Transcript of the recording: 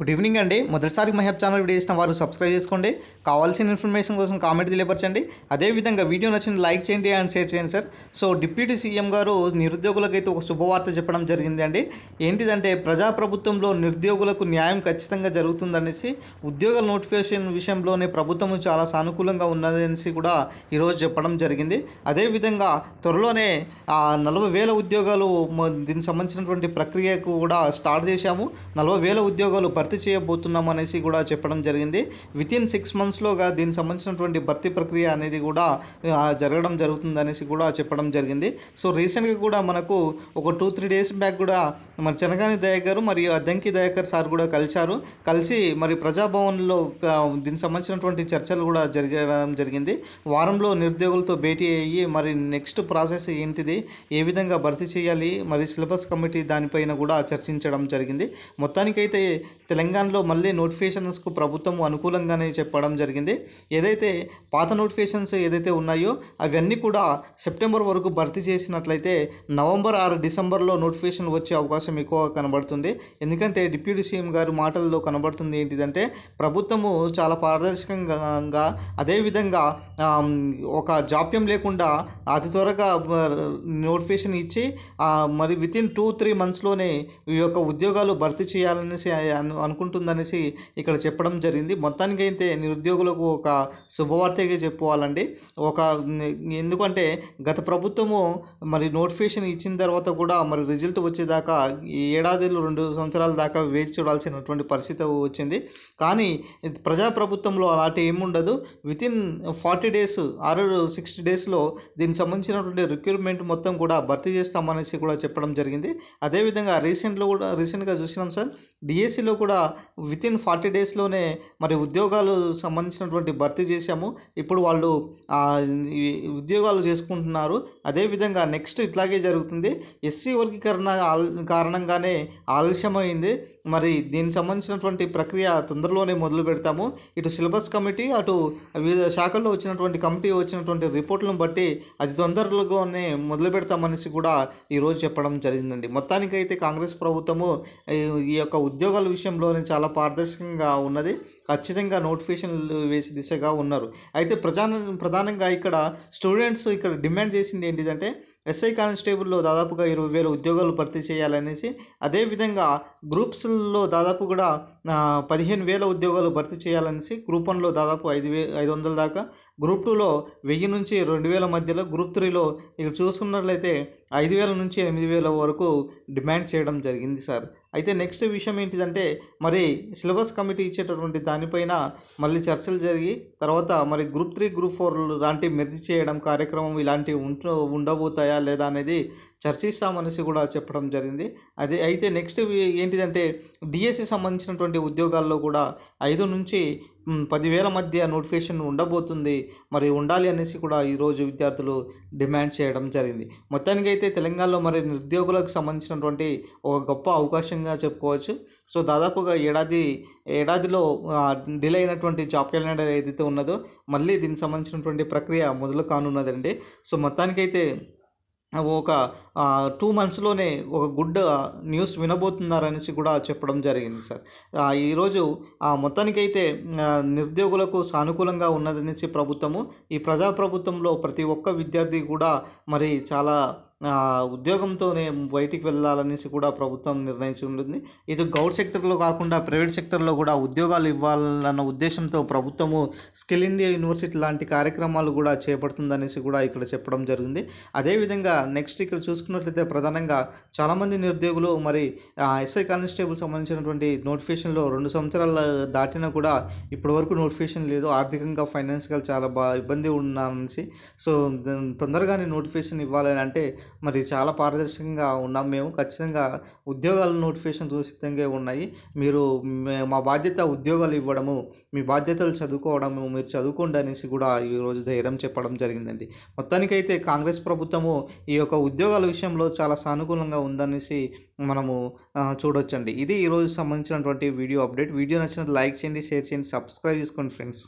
Good evening అండి. మొదటిసారి మహబ్ channel video చేసిన వారు సబ్స్క్రైబ్ చేసుకోండి. కావాల్సిన ఇన్ఫర్మేషన్ కోసం కామెంట్ తెలియపరచండి. అదేవిధంగా వీడియో నచ్చిన లైక్ చేయండి అండ్ షేర్ చేయండి సార్ సో డిప్యూటీ సీఎం గారు నిరుద్యోగులకైతే ఒక శుభవార్త చెప్పడం జరిగింది అండి. ఏంటిదంటే ప్రజాప్రభుత్వంలో నిరుద్యోగులకు న్యాయం ఖచ్చితంగా జరుగుతుందనేసి ఉద్యోగ నోటిఫికేషన్ విషయంలోనే ప్రభుత్వం చాలా సానుకూలంగా ఉన్నదనేసి కూడా ఈరోజు చెప్పడం జరిగింది. అదేవిధంగా త్వరలోనే నలభై వేల ఉద్యోగాలు దీనికి సంబంధించినటువంటి ప్రక్రియకు కూడా స్టార్ట్ చేశాము. నలభై వేల ఉద్యోగాలు భర్తీ చేయబోతున్నాం అనేసి కూడా చెప్పడం జరిగింది. విత్ ఇన్ సిక్స్ మంత్స్లోగా దీనికి సంబంధించినటువంటి భర్తీ ప్రక్రియ అనేది కూడా జరగడం జరుగుతుంది అనేసి కూడా చెప్పడం జరిగింది. సో రీసెంట్గా కూడా మనకు ఒక టూ త్రీ డేస్ బ్యాక్ కూడా మన చెనగాని దయాకర్ మరియు అద్దంకి దయాకర్ సార్ కూడా కలిశారు. కలిసి మరి ప్రజాభవన్లో దీనికి సంబంధించినటువంటి చర్చలు కూడా జరగడం జరిగింది. వారంలో నిరుద్యోగులతో భేటీ అయ్యి మరి నెక్స్ట్ ప్రాసెస్ ఏంటిది? ఏ విధంగా భర్తీ చేయాలి? మరి సిలబస్ కమిటీ దానిపైన కూడా చర్చించడం జరిగింది. మొత్తానికైతే తెలంగాణలో మళ్ళీ నోటిఫికేషన్స్కు ప్రభుత్వం అనుకూలంగానే చెప్పడం జరిగింది. ఏదైతే పాత నోటిఫికేషన్స్ ఏదైతే ఉన్నాయో అవన్నీ కూడా సెప్టెంబర్ వరకు భర్తీ చేసినట్లయితే నవంబర్ ఆరు డిసెంబర్లో నోటిఫికేషన్ వచ్చే అవకాశం ఎక్కువ కనబడుతుంది. ఎందుకంటే డిప్యూటీ సీఎం గారి మాటల్లో కనబడుతుంది ఏంటిదంటే ప్రభుత్వము చాలా పారదర్శకంగా అదేవిధంగా ఒక జాప్యం లేకుండా అతి త్వరగా నోటిఫికేషన్ ఇచ్చి మరి విత్ ఇన్ టూ త్రీ మంత్స్లోనే ఈ యొక్క ఉద్యోగాలు భర్తీ చేయాలనేసి అను అనుకుంటుందనేసి ఇక్కడ చెప్పడం జరిగింది. మొత్తానికైతే నిరుద్యోగులకు ఒక శుభవార్తగా చెప్పుకోవాలండి. ఒక ఎందుకంటే గత ప్రభుత్వము మరి నోటిఫికేషన్ ఇచ్చిన తర్వాత కూడా మరి రిజల్ట్ వచ్చేదాకా ఈ ఏడాదిలో రెండు సంవత్సరాల దాకా వేచి చూడాల్సినటువంటి పరిస్థితి వచ్చింది. కానీ ప్రజాప్రభుత్వంలో అలాంటి ఏముండదు వితిన్ ఫార్టీ డేస్ ఆరు సిక్స్టీ డేస్లో దీనికి సంబంధించినటువంటి రిక్రూట్మెంట్ మొత్తం కూడా భర్తీ చేస్తామనేసి కూడా చెప్పడం జరిగింది. అదేవిధంగా రీసెంట్లో కూడా రీసెంట్గా చూసినాం సార్ డిఎస్సిలో కూడా కూడా వితిన్ ఫార్టీ డేస్లోనే మరి ఉద్యోగాలు సంబంధించినటువంటి భర్తీ చేశాము. ఇప్పుడు వాళ్ళు ఉద్యోగాలు చేసుకుంటున్నారు. అదేవిధంగా నెక్స్ట్ ఇట్లాగే జరుగుతుంది. ఎస్సీ వర్గీకరణ కారణంగానే ఆలస్యమైంది. మరి దీనికి సంబంధించినటువంటి ప్రక్రియ తొందరలోనే మొదలు పెడతాము. ఇటు సిలబస్ కమిటీ అటు వివిధ శాఖల్లో వచ్చినటువంటి కమిటీ వచ్చినటువంటి రిపోర్ట్లను బట్టి అతి తొందరలోనే మొదలు పెడతామనేసి కూడా ఈరోజు చెప్పడం జరిగిందండి. మొత్తానికైతే కాంగ్రెస్ ప్రభుత్వము ఈ యొక్క ఉద్యోగాల విషయంలోనే చాలా పారదర్శకంగా ఉన్నది. ఖచ్చితంగా నోటిఫికేషన్లు వేసి దిశగా ఉన్నారు. అయితే ప్రధాన ప్రధానంగా ఇక్కడ స్టూడెంట్స్ ఇక్కడ డిమాండ్ చేసింది ఏంటిదంటే ఎస్ఐ కానిస్టేబుల్లో దాదాపుగా ఇరవై వేల ఉద్యోగాలు భర్తీ చేయాలనేసి అదేవిధంగా గ్రూప్స్లో దాదాపు కూడా పదిహేను వేల ఉద్యోగాలు భర్తీ చేయాలనేసి గ్రూప్ వన్లో దాదాపు ఐదు వే ఐదు వందల దాకా గ్రూప్ టూలో వెయ్యి నుంచి రెండు వేల మధ్యలో గ్రూప్ త్రీలో ఇక్కడ చూసుకున్నట్లయితే ఐదు వేల నుంచి ఎనిమిది వేల వరకు డిమాండ్ చేయడం జరిగింది సార్. అయితే నెక్స్ట్ విషయం ఏంటిదంటే మరి సిలబస్ కమిటీ ఇచ్చేటటువంటి దానిపైన మళ్ళీ చర్చలు జరిగి తర్వాత మరి గ్రూప్ త్రీ గ్రూప్ ఫోర్ లాంటి మెర్జ్ చేయడం కార్యక్రమం ఇలాంటివి ఉంటు ఉండబోతాయా లేదా అనేది చర్చిస్తామనేసి కూడా చెప్పడం జరిగింది. అదే అయితే నెక్స్ట్ ఏంటిదంటే డిఎస్సి సంబంధించినటువంటి ఉద్యోగాల్లో కూడా ఐదు నుంచి పదివేల మధ్య నోటిఫికేషన్ ఉండబోతుంది. మరి ఉండాలి అనేసి కూడా ఈరోజు విద్యార్థులు డిమాండ్ చేయడం జరిగింది. మొత్తానికి అయితే తెలంగాణలో మరి నిరుద్యోగులకు సంబంధించినటువంటి ఒక గొప్ప అవకాశంగా చెప్పుకోవచ్చు. సో దాదాపుగా ఏడాది ఏడాదిలో డిలే అయినటువంటి జాబ్ క్యాలెండర్ ఏదైతే ఉన్నదో మళ్ళీ దీనికి సంబంధించినటువంటి ప్రక్రియ మొదలు కానున్నదండి. సో మొత్తానికైతే ఒక టూ మంత్స్లోనే ఒక గుడ్ న్యూస్ వినబోతున్నారనేసి కూడా చెప్పడం జరిగింది సార్. ఈరోజు ఆ, మొత్తానికైతే నిరుద్యోగులకు సానుకూలంగా ఉన్నదనేసి ప్రభుత్వము ఈ ప్రజాప్రభుత్వంలో ప్రతి ఒక్క విద్యార్థి కూడా మరి చాలా ఉద్యోగంతోనే బయటికి వెళ్ళాలనేసి కూడా ప్రభుత్వం నిర్ణయించి ఉంటుంది. ఇది గౌడ్ సెక్టర్లో కాకుండా ప్రైవేట్ సెక్టర్లో కూడా ఉద్యోగాలు ఇవ్వాలన్న ఉద్దేశంతో ప్రభుత్వము స్కిల్ ఇండియా యూనివర్సిటీ లాంటి కార్యక్రమాలు కూడా చేపడుతుందనేసి కూడా ఇక్కడ చెప్పడం జరిగింది. అదేవిధంగా నెక్స్ట్ ఇక్కడ చూసుకున్నట్లయితే ప్రధానంగా చాలామంది నిరుద్యోగులు మరి ఎస్ఐ కానిస్టేబుల్ సంబంధించినటువంటి నోటిఫికేషన్లో రెండు సంవత్సరాలు దాటినా కూడా ఇప్పటివరకు నోటిఫికేషన్ లేదు. ఆర్థికంగా ఫైనాన్షియల్ చాలా బా ఇబ్బంది ఉన్నారనేసి. సో తొందరగానే నోటిఫికేషన్ ఇవ్వాలని అంటే మరి చాలా పారదర్శకంగా ఉన్నాం మేము. ఖచ్చితంగా ఉద్యోగాల నోటిఫికేషన్ సిద్ధంగా ఉన్నాయి. మీరు మే- మా బాధ్యత ఉద్యోగాలు ఇవ్వడము మీ బాధ్యతలు చదువుకోవడము మీరు చదువుకోండి అనేసి కూడా ఈరోజు ధైర్యం చెప్పడం జరిగిందండి. మొత్తానికైతే కాంగ్రెస్ ప్రభుత్వము ఈ యొక్క ఉద్యోగాల విషయంలో చాలా సానుకూలంగా ఉందనేసి మనము చూడొచ్చండి. ఇది ఈరోజు సంబంధించినటువంటి వీడియో అప్డేట్. వీడియో నచ్చినట్టు లైక్ చేయండి షేర్ చేయండి సబ్స్క్రైబ్ చేసుకోండి ఫ్రెండ్స్.